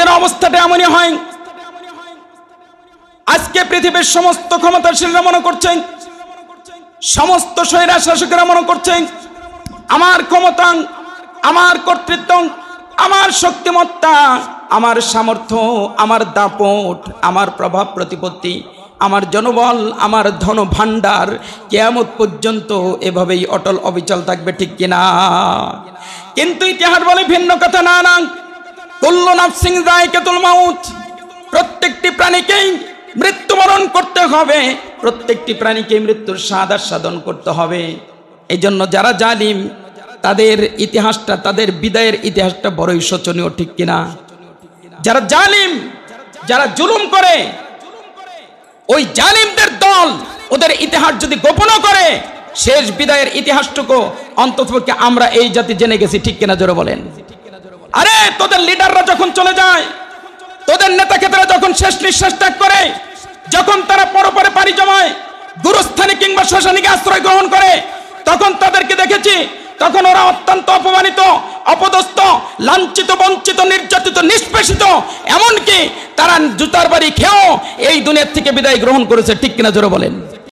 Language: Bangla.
এদের অবস্থাটা এমনই হয়। আজকে পৃথিবীর সমস্ত ক্ষমতাশীলরা মনে করছেন, সমস্ত স্বৈরা শাসকেরা মনে করছেন, আমার ক্ষমতা, আমার কর্তৃত্ব, আমার শক্তিমত্তা, আমার সামর্থ্য, আমার দাপট, আমার প্রভাব প্রতিপত্তি, আমার জনবল, আমার ধন ভাণ্ডার কেয়ামত পর্যন্ত এভাবেই অটল অবিচল থাকবে ঠিক কিনা? কিন্তু ইতিহাস বলে ভিন্ন কথা না না। মাউত। প্রত্যেকটি প্রাণীকেই মৃত্যুবরণ করতে হবে। প্রত্যেকটি প্রাণীকে মৃত্যুর স্বাদ সাধন করতে হবে। এই জন্য যারা জালিম, তাদের ইতিহাসটা, তাদের বিদায়ের ইতিহাসটা বড়ই শোচনীয়, ঠিক কিনা? যারা জালিম, যারা জুলুম করে, ওই জালিমদের দল ওদের ইতিহাস যদি গোপন করে, শেষ বিদায়ের ইতিহাসটুকু অন্ততপক্ষে আমরা এই জাতি জেনে গেছি, ঠিক কিনা জোরে বলেন? তোদের লিডাররা যখন চলে যায়, তোদের নেতা ক্ষেত্রে যখন শেষ নিঃশ্বাস ত্যাগ করে, যখন তারা পরপরে পাড়ি জমায়, গুরুস্থানে কিংবা শ্মশানিকে আশ্রয় গ্রহণ করে, তখন তাদেরকে দেখেছি, তখন ওরা অত্যন্ত অপমানিত, অপদস্থ, লাঞ্ছিত, বঞ্চিত, নির্যাতিত, নিষ্পেষিত, এমনকি তারা জুতার বাড়ি খেয়েও এই দুনিয়ার থেকে বিদায় গ্রহণ করেছে। ঠিক কিনা জোরে বলেন।